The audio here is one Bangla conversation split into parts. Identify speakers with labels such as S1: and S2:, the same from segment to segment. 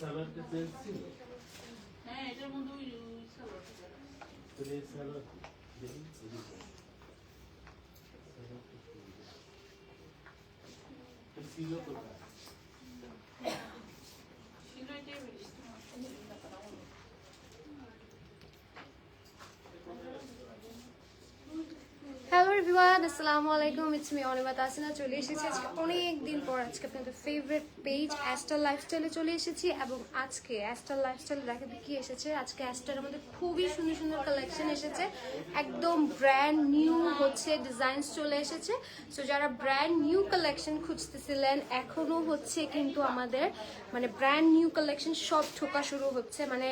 S1: সালোয়ারটা চেঞ্জ ছিল।
S2: হ্যাঁ এটার মধ্যে ওই
S1: সালোয়ার ছিল কোথায়?
S2: ছিল বলিস তো, আমার সঙ্গে এই ব্যাপারটা অন্য।
S3: হ্যালো আসসালামু আলাইকুম। ইটস মি অনিমা তাসিনা চলে এসেছি আজকে অনেক দিন পর। আজকে আপনাদের ফেভারিট পেজ অ্যাস্টার লাইফস্টাইলে চলে এসেছি এবং আজকে অ্যাস্টার লাইফস্টাইলে দেখাতে কি এসেছে? আজকে অ্যাস্টার আমাদের খুবই সুন্দর সুন্দর কালেকশন এসেছে। একদম ব্র্যান্ড নিউ হচ্ছে ডিজাইনস চলে এসেছে। সো যারা ব্র্যান্ড নিউ কালেকশন খুঁজতেছিলেন, এখনও হচ্ছে কিন্তু আমাদের মানে ব্র্যান্ড নিউ কালেকশন সব ঠোকা শুরু হচ্ছে। মানে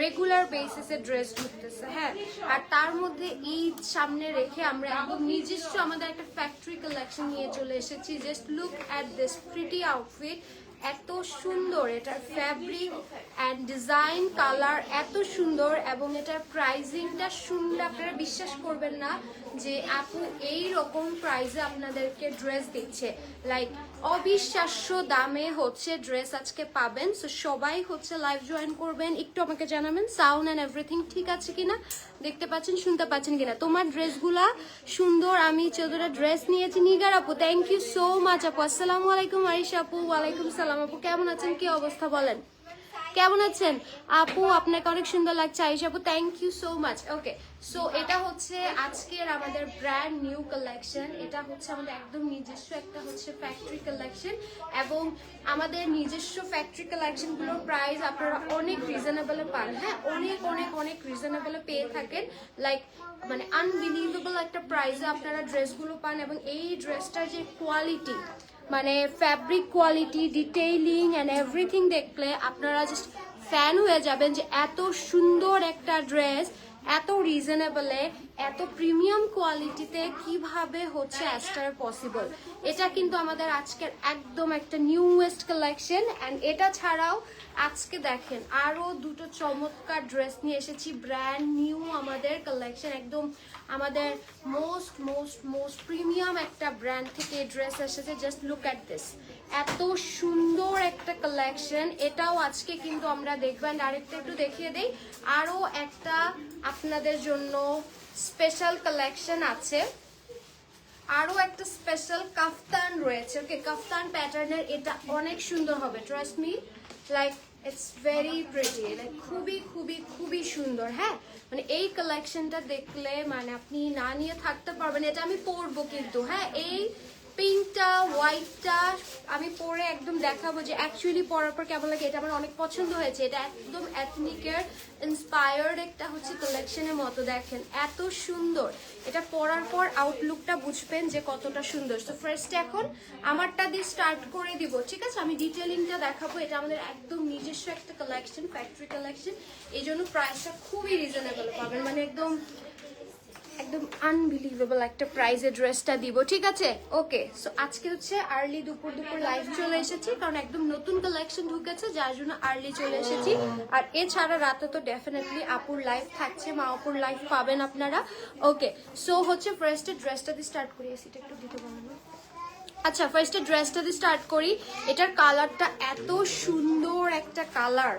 S3: রেগুলার বেসিসে ড্রেস ঢুকতেছে হ্যাঁ? আর তার মধ্যে ঈদ সামনে রেখে আমরা একদম নিজস্ব আমাদের একটা ফ্যাক্টরি কালেকশন নিয়ে চলে এসেছি। Just look at this pretty outfit এত সুন্দর এটার ফ্যাব্রিক অ্যান্ড ডিজাইন কালার এত সুন্দর এবং এটার প্রাইজিংটা শুনলে আপনারা বিশ্বাস করবেন না যে আপু এই রকম প্রাইজে আপনাদেরকে ড্রেস দিচ্ছে। লাইক অবিশ্বাস্য দামে হচ্ছে ড্রেস আজকে পাবেন। সো সবাই হচ্ছে লাইভ জয়েন করবেন। একটু আমাকে জানাবেন সাউন্ড অ্যান্ড এভরিথিং ঠিক আছে কিনা? দেখতে পাচ্ছেন, শুনতে পাচ্ছেন কিনা? তোমার ড্রেসগুলা সুন্দর, আমি চোদ্দটা ড্রেস নিয়েছি। নিগার আপু থ্যাংক ইউ সো মাচ আপু। আসসালামু আলাইকুম আরিশ আপু, ওয়ালাইকুম সালাম আপু। কেমন আছেন? কি অবস্থা বলেন? কেমন আছেন? আপু, আপনাকে অনেক সুন্দর লাগছে। আইসা আপু thank you so much okay so এটা হচ্ছে আজকের আমাদের ব্র্যান্ড নিউ কালেকশন এটা হচ্ছে আমাদের একদম নিজস্ব একটা হচ্ছে ফ্যাক্টরি কালেকশন এবং আমাদের নিজস্ব ফ্যাক্টরি কালেকশনগুলোর প্রাইস আপনারা অনেক রিজনেবলে পান। হ্যাঁ অনেক অনেক অনেক রিজনেবলে পেয়ে থাকেন। লাইক মানে আনবিলিভেবল একটা প্রাইসে আপনারা ড্রেসগুলো পান। এবং এই ড্রেসটার যে কোয়ালিটি মানে fabric quality detailing and everything দেখলে আপনারা জাস্ট ফ্যান হয়ে যাবেন যে এত সুন্দর একটা ড্রেস এত রিজনেবলে এত প্রিমিয়াম কোয়ালিটিতে কীভাবে হচ্ছে অ্যাস্টার পসিবল এটা কিন্তু আমাদের আজকের একদম একটা নিউয়েস্ট কালেকশন অ্যান্ড এটা ছাড়াও আজকে দেখেন আরও দুটো চমৎকার ড্রেস নিয়ে এসেছি ব্র্যান্ড নিউ আমাদের কালেকশন একদম আমাদের মোস্ট মোস্ট মোস্ট প্রিমিয়াম একটা ব্র্যান্ড থেকে ড্রেস এসেছে জাস্ট লুক অ্যাট দিস এত সুন্দর একটা কালেকশন এটাও আজকে কিন্তু আমরা দেখবেন আরেকটা একটু দেখিয়ে দেই আরও একটা আপনাদের জন্য স্পেশাল কালেকশন আছে। আরও একটা স্পেশাল কাফতান রয়েছে। ওকে কাফতান প্যাটার্নের এটা অনেক সুন্দর হবে trust me like it's very pretty like খুবই খুবই খুবই সুন্দর হ্যাঁ? মানে এই কালেকশনটা দেখলে মানে আপনি না নিয়ে থাকতে পারবেন, এটা আমি পরবো কিন্তু হ্যাঁ? এই পিঙ্কটা, হোয়াইটটা আমি পরে একদম দেখাবো যে অ্যাকচুয়ালি পরার পর কেমন লাগে। এটা আমার অনেক পছন্দ হয়েছে। এটা একদম এথনিকের ইন্সপায়ার্ড একটা হচ্ছে কালেকশনের মতো দেখেন। এত সুন্দর। এটা পরার পর আউটলুকটা বুঝবেন যে কতটা সুন্দর। তো ফার্স্ট এখন আমারটা দিয়ে স্টার্ট করে দিব, ঠিক আছে? আমি ডিটেলিংটা দেখাবো। এটা আমাদের একদম নিজস্ব একটা কালেকশন ফ্যাক্টরি কালেকশন এই জন্য প্রাইসটা খুবই রিজনেবল পাবেন। মানে একদম একদম আনবিলিভেবল একটা প্রাইজে ড্রেসটা দিব, ঠিক আছে? ওকে সো আজকে হচ্ছে আর্লি দুপুর দুপুর লাইভ চলে এসেছি, কারণ একদম নতুন কালেকশন ঢুকেছে, যার জন্য আর্লি চলে এসেছি। আর এছাড়া রাতে তো ডেফিনেটলি আপুর লাইভ থাকছে, মা আপুর লাইভ পাবেন আপনারা। ওকে সো হচ্ছে ফার্স্টে ড্রেসটা দিয়ে স্টার্ট করি এসিটা একটু দিতে পারব আচ্ছা ফার্স্টে ড্রেসটা দিয়ে স্টার্ট করি। এটার কালারটা এত সুন্দর একটা কালার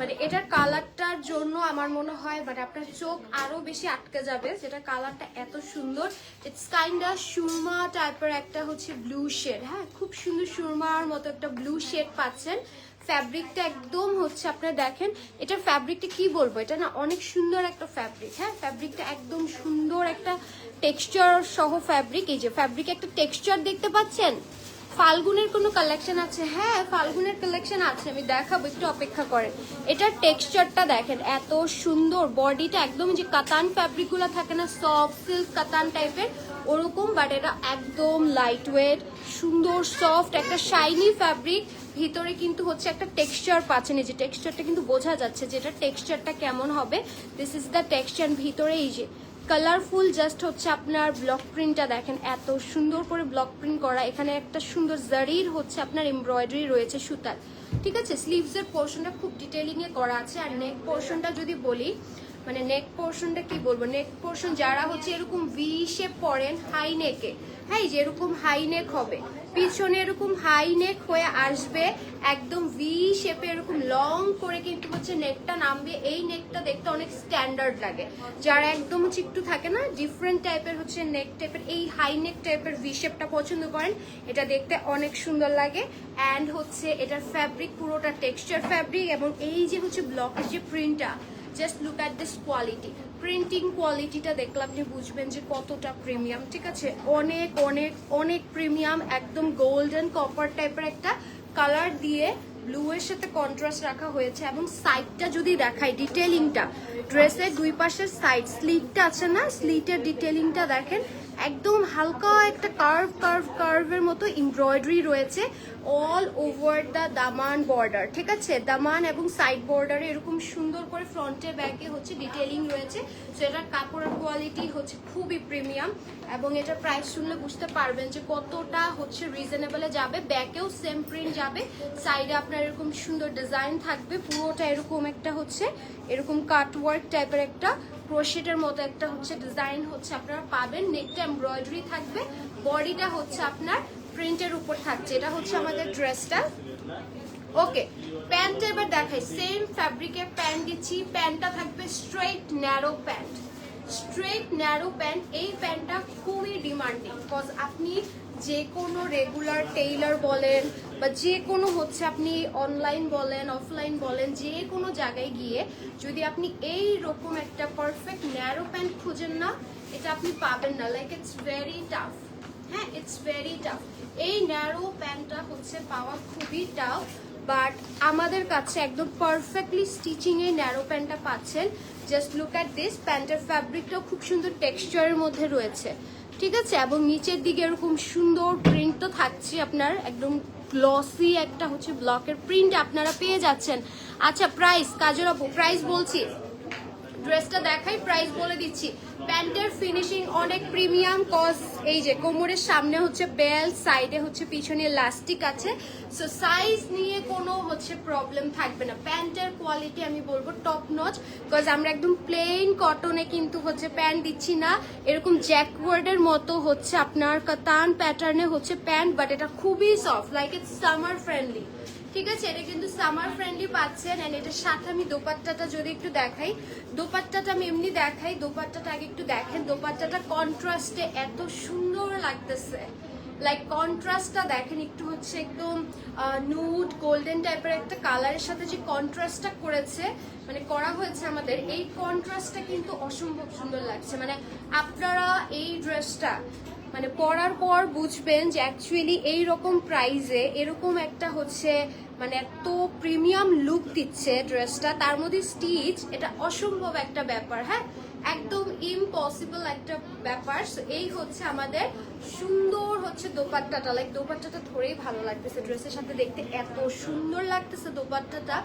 S3: মানে এটার কালারটার জন্য আমার মনে হয় মানে আপনার চোখ আরও বেশি আটকে যাবে যেটা কালারটা এত সুন্দর। ইটস কাইন্ড সুরমা টাইপের একটা হচ্ছে ব্লু শেড হ্যাঁ? খুব সুন্দর সুরমার মতো একটা ব্লু শেড পাচ্ছেন। ফ্যাব্রিকটা একদম হচ্ছে আপনারা দেখেন, এটার ফ্যাব্রিকটা কি বলব? এটা না অনেক সুন্দর একটা ফ্যাব্রিক হ্যাঁ? ফ্যাব্রিকটা একদম সুন্দর একটা টেক্সচার সহ ফ্যাব্রিক এই যে ফ্যাব্রিক একটা টেক্সচার দেখতে পাচ্ছেন? ফাল্গুনের কোনো কালেকশন আছে? হ্যাঁ ফাল্গুনের কালেকশন আছে। আমি দেখাবো, একটু অপেক্ষা করেন এটার টেক্সচারটা দেখেন, এত সুন্দর। বডিটা একদম যে কাতান ফ্যাব্রিকগুলো থাকে না সফট সিল্ক কাতান টাইপের ওরকম বাট এটা একদম লাইট ওয়েট সুন্দর সফট একটা শাইনি ফ্যাব্রিক ভিতরে কিন্তু হচ্ছে একটা টেক্সচার পাচ্ছেন। এই যে টেক্সচারটা কিন্তু বোঝা যাচ্ছে যে এটা টেক্সচারটা কেমন হবে। দিস ইজ দ্য টেক্সচার ভিতরে, এই যে কালারফুল জাস্ট হচ্ছে আপনার ব্লক প্রিন্টটা দেখেন, এত সুন্দর করে ব্লক প্রিন্ট করা। এখানে একটা সুন্দর জারির হচ্ছে আপনার এমব্রয়ডারি রয়েছে সুতার। ঠিক আছে? স্লিভসের পোর্শনটা খুব ডিটেলিংয়ে করা আছে। আর নেক পোর্শনটা যদি বলি মানে নেক পোর্শনটা কি বলব? নেক পোর্শন যারা হচ্ছে এরকম ভি শেপ পরেন হাই নেকে হ্যাঁ যেরকম হাই নেক হবে। পিছনে এরকম হাই নেক হয়ে আসবে, একদম ভি শেপে এরকম লং করে কিন্তু হচ্ছে নেকটা নামবে। এই নেকটা দেখতে অনেক স্ট্যান্ডার্ড লাগে। যারা একদম হচ্ছে একটু থাকে না ডিফারেন্ট টাইপের হচ্ছে নেক টাইপের এই হাই নেক টাইপের ভি শেপটা পছন্দ করেন, এটা দেখতে অনেক সুন্দর লাগে। অ্যান্ড হচ্ছে এটার ফ্যাব্রিক পুরোটা টেক্সচার ফ্যাব্রিক এবং এই যে হচ্ছে ব্লকের যে প্রিন্টটা just look at this quality printing কোয়ালিটিটা দেখলাম যে বুঝবেন যে কতটা প্রিমিয়াম ঠিক আছে? অনেক অনেক অনেক প্রিমিয়াম একদম গোল্ডেন কপার টাইপের একটা কালার দিয়ে ব্লু এর সাথে কন্ট্রাস্ট রাখা হয়েছে এবং সাইডটা যদি দেখাই ডিটেলিংটা ড্রেসের দুই পাশের সাইড স্লিটটা আছে না? স্লিটের ডিটেলিংটা দেখেন একদম হালকা একটা কার্ভ কার্ভ কার্ভের মতো এমব্রয়ডারি রয়েছে অল ওভার দ্য দামান বর্ডার ঠিক আছে? দামান এবং সাইড বর্ডারে এরকম সুন্দর করে ফ্রন্টে ব্যাকে হচ্ছে ডিটেলিং রয়েছে। সো এটার কাপড়ের কোয়ালিটি হচ্ছে খুবই প্রিমিয়াম এবং এটার প্রাইস শুনলে বুঝতে পারবেন যে কতটা হচ্ছে রিজনেবলে যাবে। ব্যাকেও সেম প্রিন্ট যাবে। সাইডে আপনার এরকম সুন্দর ডিজাইন থাকবে। পুরোটা এরকম একটা হচ্ছে, এরকম কাটওয়ার্ক টাইপের একটা ক্রোশেটের মতো একটা হচ্ছে ডিজাইন হচ্ছে আপনারা পাবেন। নেকটা এমব্রয়ডারি থাকবে। বডিটা হচ্ছে আপনার প্রিন্টের উপর থাকছে। এটা হচ্ছে আমাদের ড্রেসটা। ওকে প্যান্ট এবার দেখাই। সেম ফ্যাব্রিকের প্যান্ট দিচ্ছি। প্যান্টটা থাকবে straight narrow pant. Straight narrow pant, এই প্যান্টটা খুবই ডিমান্ডিং। বিকজ আপনি যে কোনো রেগুলার টেইলার বলেন বা যে কোনো হচ্ছে আপনি অনলাইন বলেন অফলাইন বলেন, যে কোনো জায়গায় গিয়ে যদি আপনি এই রকম একটা পারফেক্ট ন্যারো প্যান্ট খুঁজেন না, এটা আপনি পাবেন না। লাইক ইটস ভেরি টাফ হ্যাঁ ইটস ভেরি টাফ এই ন্যারো প্যান্টটা হচ্ছে পাওয়া খুবই টাফ বাট আমাদের কাছে একদম পারফেক্টলি স্টিচিং এই ন্যারো প্যান্টটা পাচ্ছেন। জাস্ট লুক অ্যাট দিস প্যান্টের ফ্যাব্রিকটাও খুব সুন্দর টেক্সচারের মধ্যে রয়েছে। ঠিক আছে? এবং নিচের দিকে এরকম সুন্দর প্রিন্ট তো থাকছে আপনার, একদম গ্লসি একটা হচ্ছে ব্লকের প্রিন্ট আপনারা পেয়ে যাচ্ছেন। আচ্ছা প্রাইস কাজের প্রাইস বলছি। ড্রেসটা দেখাই প্রাইস বলে দিচ্ছি। প্যান্টের ফিনিশিং অনেক প্রিমিয়াম কজ এই যে কোমরের সামনে হচ্ছে বেল সাইডে হচ্ছে পিছনে লাস্টিক আছে। সো সাইজ নিয়ে কোনো হচ্ছে প্রবলেম থাকবে না। প্যান্টের কোয়ালিটি আমি বলব টপ নচ কজ আমরা একদম প্লেন কটনে কিন্তু হচ্ছে প্যান্ট দিচ্ছি না। এরকম জ্যাকওয়ার্ডের মতো হচ্ছে আপনার কাতান প্যাটার্নে হচ্ছে প্যান্ট বাট এটা খুবই soft like it's summer friendly ঠিক আছে, এটা কিন্তু সামার ফ্রেন্ডলি পাচ্ছেন এন্ড এটার সাথে আমি দোপাট্টাটা যদি একটু দেখাই, দোপাট্টাটা আমি এমনি দেখাই, দোপাট্টাটা আগে একটু দেখেন, দোপাট্টাটা কন্ট্রাস্টে এত সুন্দর লাগতেছে। লাইক কন্ট্রাস্টটা দেখেন, একটু হচ্ছে একদম নুড গোল্ডেন টাইপের একটা কালারের সাথে যে কন্ট্রাস্টটা করেছে মানে করা হয়েছে আমাদের, এই কন্ট্রাস্টটা কিন্তু অসম্ভব সুন্দর লাগছে। মানে আপনারা এই ড্রেসটা মানে পরার পর বুঝবেন যে অ্যাকচুয়ালি এই রকম প্রাইজে এরকম একটা হচ্ছে মানে এত প্রিমিয়াম লুক দিচ্ছে ড্রেসটা তার মধ্যে স্টিচ এটা অসম্ভব একটা ব্যাপার হ্যাঁ? একদম ইম্পসিবল একটা ব্যাপার। এই হচ্ছে আমাদের সুন্দর হচ্ছে দোপাট্টাটা। লাইক দোপাট্টাটা ধরেই ভালো লাগতেছে ড্রেসের সাথে দেখতে। এত সুন্দর লাগতেছে দোপাট্টাটা।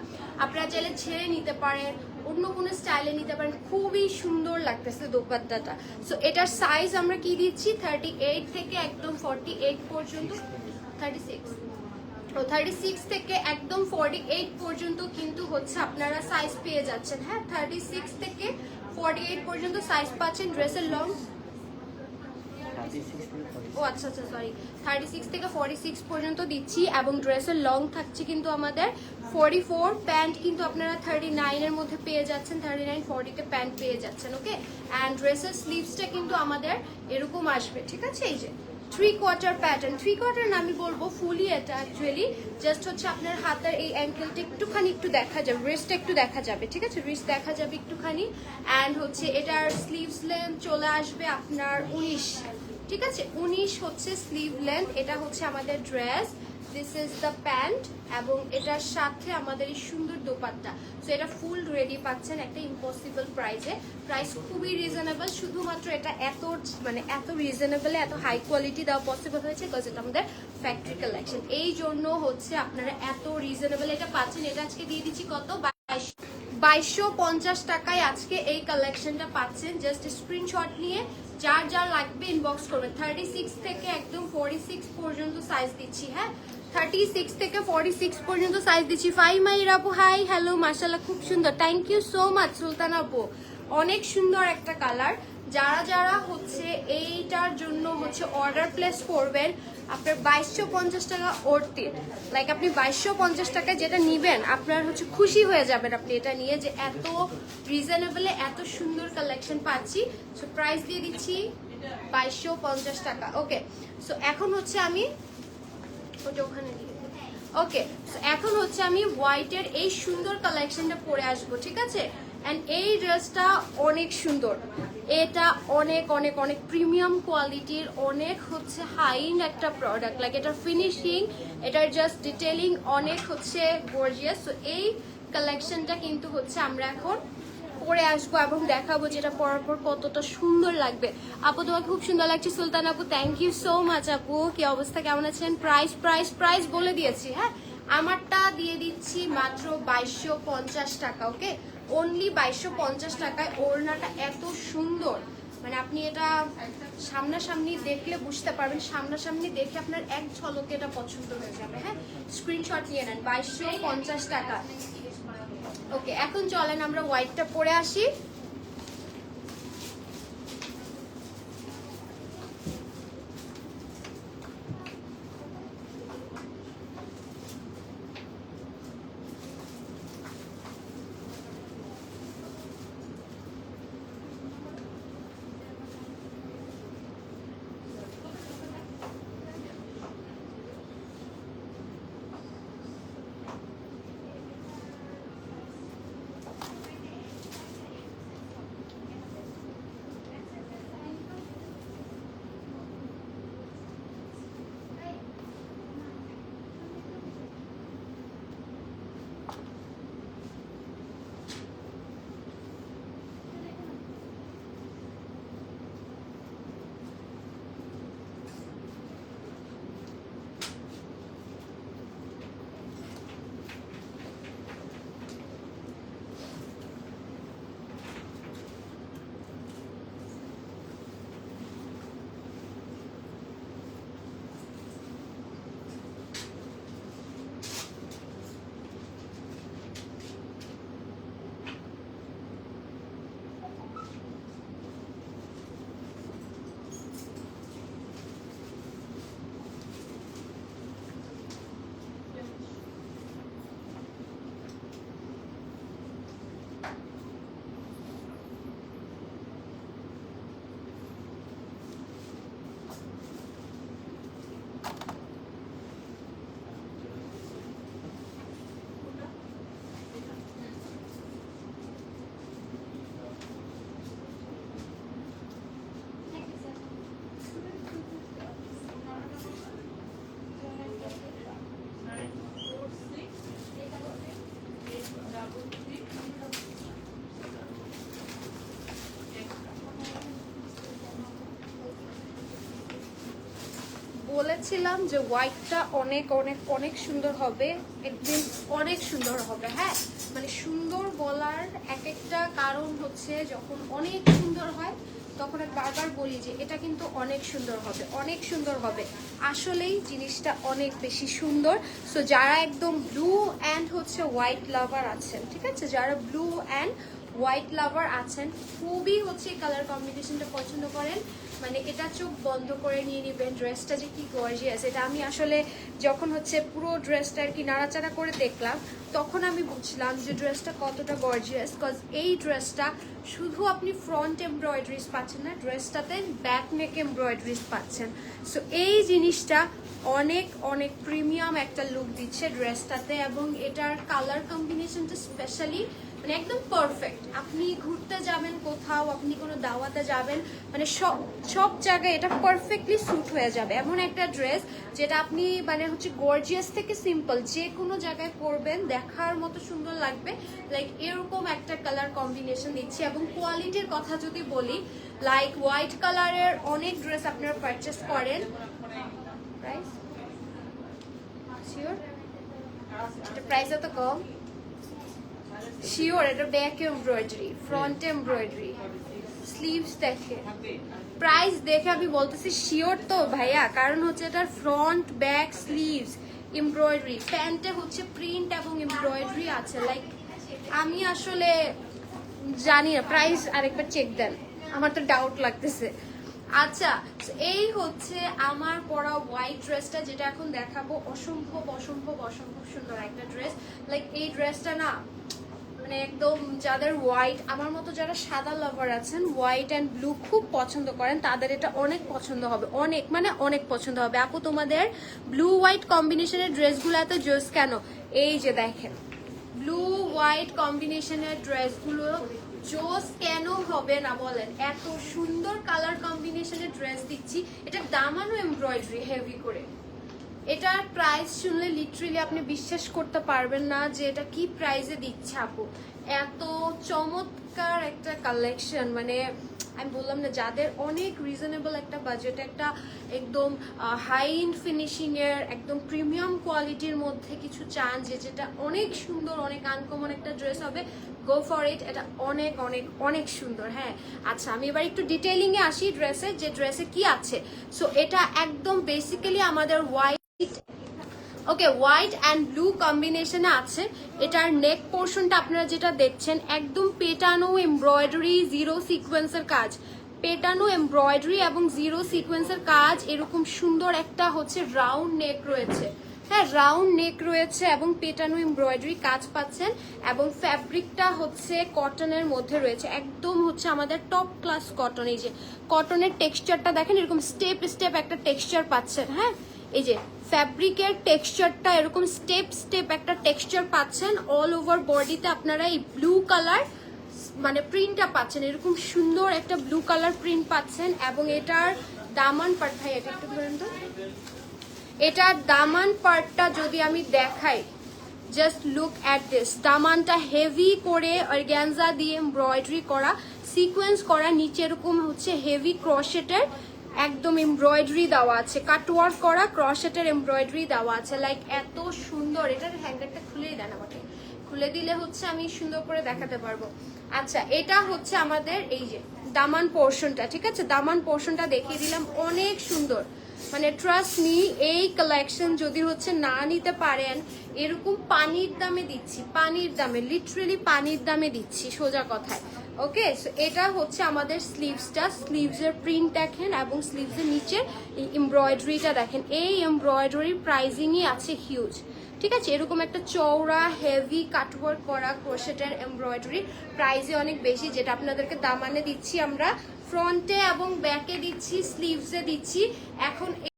S3: আপনারা চাইলে ছেড়ে নিতে পারেন, অন্য কোনো স্টাইলে নিতে পারেন। খুবই সুন্দর লাগতেছে দোপাট্টাটা। সো এটার সাইজ আমরা কি দিচ্ছি? থার্টি এইট থেকে একদম ফর্টি এইট পর্যন্ত। থার্টি সিক্স থার্টি সিক্স থেকে একদম ফর্টি এইট পর্যন্ত কিন্তু হচ্ছে আপনারা সাইজ পেয়ে যাচ্ছেন। হ্যাঁ থার্টি সিক্স থেকে ফর্টি এইট পর্যন্ত সাইজ পাচ্ছেন ড্রেসের লং ও আচ্ছা আচ্ছা সরি থার্টি সিক্স থেকে ফর্টি সিক্স পর্যন্ত দিচ্ছি এবং ড্রেসের লং থাকছে কিন্তু আমাদের। ফর্টি ফোর প্যান্ট কিন্তু আপনারা থার্টি নাইনের মধ্যে পেয়ে যাচ্ছেন। থার্টি নাইন ফর্টিতে প্যান্ট পেয়ে যাচ্ছেন ওকে অ্যান্ড ড্রেসের স্লিভসটা কিন্তু আমাদের এরকম আসবে ঠিক আছে? এই যে three quarter pattern three quarter না, আমি বলব ফুলি এটা অ্যাকচুয়ালি জাস্ট হচ্ছে আপনার হাতের এই অ্যাঙ্কেলটা একটুখানি একটু দেখা যাবে রিস্টটা একটু দেখা যাবে, ঠিক আছে? রিস্ট দেখা যাবে একটুখানি অ্যান্ড হচ্ছে এটার স্লিভস লেন্থ চলে আসবে আপনার উনিশ, ঠিক আছে? উনিশ হচ্ছে স্লিভ লেন্থ এটা হচ্ছে আমাদের dress this is the pant এবং এটার সাথে আমাদের এই সুন্দর দোপাট্টা। সো এটা ফুল রেডি পাচ্ছেন একটা ইম্পসিবল প্রাইসে প্রাইস খুবই রিজনেবল শুধুমাত্র এটা এত মানে এত রিজনেবল এত হাই কোয়ালিটি দেওয়া পসিবল হয়েছে বিকজ এটা আমাদের ফ্যাক্টরি কালেকশন এই জন্য হচ্ছে আপনারা এত রিজনেবল এটা পাচ্ছেন। এটা আজকে দিয়ে দিচ্ছি কত? বাইশ। বাইশশো পঞ্চাশ টাকায় আজকে এই কালেকশনটা পাচ্ছেন। জাস্ট স্ক্রিনশট নিয়ে যার যার লাগবে ইনবক্স করবেন। থার্টি সিক্স থেকে একদম ফোর্টি সিক্স পর্যন্ত সাইজ দিচ্ছি হ্যাঁ? থার্টি সিক্স থেকে ফোর্টি সিক্স পর্যন্ত সাইজ দিচ্ছি। ফাই মাইর আপু হাই হ্যালো মার্শাল্লাহ খুব সুন্দর। Thank you so much Sultan আপু। অনেক সুন্দর একটা কালার যারা যারা হচ্ছে এইটার জন্য হচ্ছে অর্ডার প্লেস করবেন, আপনার বাইশশো পঞ্চাশ টাকা অর্থে লাইক আপনি বাইশশো পঞ্চাশ টাকায় যেটা নিবেন, আপনার হচ্ছে খুশি হয়ে যাবেন আপনি এটা নিয়ে যে এত রিজনেবলে এত সুন্দর কালেকশন পাচ্ছি। সো প্রাইস দিয়ে দিচ্ছি বাইশশো পঞ্চাশ টাকা। ওকে সো এখন হচ্ছে আমি ওটা ওখানে ওকে এখন হচ্ছে আমি হোয়াইটের এই সুন্দর কালেকশনটা পরে আসব, ঠিক আছে? অ্যান্ড এই ড্রেসটা অনেক সুন্দর। এটা অনেক অনেক অনেক প্রিমিয়াম কোয়ালিটির অনেক হচ্ছে হাইন একটা প্রোডাক্ট লাইক এটার ফিনিশিং এটার জাস্ট ডিটেলিং অনেক হচ্ছে গর্জিয়াস তো এই কালেকশনটা কিন্তু হচ্ছে আমরা এখন পরে আসব এবং দেখাবো যেটা পরার পর কতটা সুন্দর লাগবে। আপু, তোমাকে খুব সুন্দর লাগছে। সুলতান আপু থ্যাংক ইউ সো মাচ আপু। কি অবস্থা? কেমন আছেন? প্রাইস প্রাইস প্রাইস বলে দিয়েছি হ্যাঁ? আমারটা দিয়ে দিচ্ছি মাত্র বাইশশো পঞ্চাশ টাকা ওকে অনলি বাইশশো পঞ্চাশ টাকায় ওড়নাটা এত সুন্দর। মানে আপনি এটা সামনাসামনি দেখলে বুঝতে পারবেন। সামনাসামনি দেখে আপনার এক ঝলকে এটা পছন্দ হয়ে যাবে হ্যাঁ? স্ক্রিনশট নিয়ে নেন, বাইশশো পঞ্চাশ টাকা। ওকে এখন চলেন আমরা হোয়াইটটা পরে আসি। বলেছিলাম যে হোয়াইটটা অনেক অনেক অনেক সুন্দর হবে। একদিন অনেক সুন্দর হবে হ্যাঁ? মানে সুন্দর বলার এক একটা কারণ হচ্ছে যখন অনেক সুন্দর হয়, তখন আমি বারবার বলি যে এটা কিন্তু অনেক সুন্দর হবে, অনেক সুন্দর হবে। আসলেই জিনিসটা অনেক বেশি সুন্দর। সো যারা একদম ব্লু অ্যান্ড হচ্ছে হোয়াইট লাভার আছেন, ঠিক আছে? যারা ব্লু অ্যান্ড হোয়াইট লাভার আছেন, খুবই হচ্ছে এই কালার কম্বিনেশনটা পছন্দ করেন। মানে এটা চোখ বন্ধ করে নিয়ে নেবেন ড্রেসটা যে কি গর্জিয়াস এটা আমি আসলে যখন হচ্ছে পুরো ড্রেসটা আর কি নাড়াচাড়া করে দেখলাম, তখন আমি বুঝলাম যে ড্রেসটা কতটা গর্জিয়াস কজ এই ড্রেসটা শুধু আপনি ফ্রন্ট এমব্রয়ডারিজ পাচ্ছেন না ড্রেসটাতে ব্যাক নেক এমব্রয়ডারিজ পাচ্ছেন। সো এই জিনিসটা অনেক অনেক প্রিমিয়াম একটা লুক দিচ্ছে ড্রেসটাতে এবং এটার কালার কম্বিনেশনটা স্পেশালি মানে একদম পারফেক্ট আপনি ঘুরতে যাবেন কোথাও, আপনি কোনো দাওয়াতে যাবেন মানে সব সব জায়গায় এটা পারফেক্টলি স্যুট হয়ে যাবে। এমন একটা ড্রেস যেটা আপনি মানে হচ্ছে গর্জিয়াস থেকে সিম্পল যে কোনো জায়গায় পরবেন, দেখার মতো সুন্দর লাগবে। লাইক এরকম একটা কালার কম্বিনেশন দিচ্ছি। এবং কোয়ালিটির কথা যদি বলি লাইক হোয়াইট কালারের অনেক ড্রেস আপনারা পারচেস করেন। প্রাইস প্রাইস এত কম। শিওর, এটা back embroidery front embroidery sleeves দেখে। প্রাইস দেখে আমি বলতেছি শিওর তো ভাইয়া, কারণ হচ্ছে এটার ফ্রন্ট ব্যাক স্লিভস এমব্রয়ডারি প্যান্টে হচ্ছে প্রিন্ট এবং এমব্রয়ডারি আছে। লাইক আমি আসলে জানি না প্রাইস আরেকবার চেক দেন, আমার তো ডাউট লাগতেছে। আচ্ছা এই হচ্ছে আমার পরা হোয়াইট ড্রেসটা যেটা এখন দেখাবো। অসম্ভব অসম্ভব অসম্ভব সুন্দর একটা ড্রেস লাইক এই ড্রেসটা না মানে একদম যাদের হোয়াইট আমার মতো যারা সাদা লাভার আছেন হোয়াইট অ্যান্ড ব্লু খুব পছন্দ করেন, তাদের এটা অনেক পছন্দ হবে। অনেক মানে অনেক পছন্দ হবে। আপু, তোমাদের ব্লু হোয়াইট কম্বিনেশনের ড্রেসগুলো এত জোস কেন? এই যে দেখেন ব্লু হোয়াইট কম্বিনেশনের ড্রেসগুলো জোস কেন হবে না বলেন? এত সুন্দর কালার কম্বিনেশনের ড্রেস দিচ্ছি। এটা দামানো এমব্রয়ডারি হেভি করে। এটার প্রাইস শুনলে লিটারেলি আপনি বিশ্বাস করতে পারবেন না যে এটা কি প্রাইসে দিচ্ছে আপু। এত চমৎকার একটা কালেকশন মানে আমি বললাম না, যাদের অনেক রিজনেবল একটা বাজেট একটা একদম হাই ইন ফিনিশিং এর একদম প্রিমিয়াম কোয়ালিটির মধ্যে কিছু চান যে যেটা অনেক সুন্দর, অনেক আনকমন একটা ড্রেস হবে গো ফর ইট এটা অনেক অনেক অনেক সুন্দর হ্যাঁ। আচ্ছা আমি এবার একটু ডিটেইলিং এ আসি ড্রেসে যে ড্রেসে কি আছে। সো এটা একদম বেসিক্যালি আমাদের white okay white and blue কম্বিনেশনে আছে। এটার নেক পোর্শনটা আপনারা যেটা দেখছেন, একদম পেটানো এমব্রয়ডারি জিরো সিকোয়েন্সের কাজ। পেটানো এমব্রয়ডারি এবং জিরো সিকোয়েন্সের কাজ এরকম সুন্দর একটা হচ্ছে রাউন্ড নেক রয়েছে। হ্যাঁ রাউন্ড নেক রয়েছে এবং পেটানো এমব্রয়ডারি কাজ পাচ্ছেন এবং ফ্যাব্রিকটা হচ্ছে কটনের মধ্যে রয়েছে। একদম হচ্ছে আমাদের টপ ক্লাস কটন এই যে। কটনের টেক্সচারটা দেখেন, এরকম স্টেপ স্টেপ একটা টেক্সচার পাচ্ছেন হ্যাঁ? এই যে ফ্যাব্রিকের টেক্সচারটা এরকম স্টেপ স্টেপ একটা টেক্সচার পাচ্ছেন অল ওভার বডিতে আপনারা এই ব্লু কালার মানে প্রিন্টটা পাচ্ছেন। এরকম সুন্দর একটা ব্লু কালার প্রিন্ট পাচ্ছেন এবং এটার দামান পার্ট ভাই, এটা একটু ধরেন তো। এটার দামান পার্টটা যদি আমি দেখাই জাস্ট লুক অ্যাট দিস দামানটা হেভি করে অর্গ্যানজা দিয়ে এমব্রয়ডারি করা সিকোয়েন্স করা, নিচে এরকম হচ্ছে হেভি ক্রশেটের একদম এমব্রয়ডারি দেওয়া আছে। কাটওয়ার্ক করা ক্রশেটের এমব্রয়ডারি দেওয়া আছে। লাইক এত সুন্দর। এটার হ্যাঙ্গারটা খুলেই দেন আমাকে। খুলে দিলে হচ্ছে আমি সুন্দর করে দেখাতে পারব। আচ্ছা এটা হচ্ছে আমাদের এই যে দামান পোর্শনটা ঠিক আছে? দামান পোর্শনটা দেখিয়ে দিলাম। অনেক সুন্দর। মানে ট্রাস্ট মি এই কালেকশন যদি হচ্ছে না নিতে পারেন, এরকম পানির দামে দিচ্ছি। পানির দামে লিটারেলি পানির দামে দিচ্ছি, সোজা কথায়। ওকে এটা হচ্ছে আমাদের স্লিভসটা স্লিভসের প্রিন্ট দেখেন এবং স্লিভসের নিচে এমব্রয়ডারিটা দেখেন। এই এমব্রয়ডারির প্রাইজিংই আছে হিউজ ঠিক আছে, এরকম একটা চওড়া হেভি কাটওয়ার্ক করা ক্রোশেটের এমব্রয়ডারি প্রাইসে অনেক বেশি, যেটা আপনাদেরকে দামানে দিচ্ছি আমরা। ফ্রন্টে এবং ব্যাকে দিচ্ছি স্লিভসে দিচ্ছি। এখন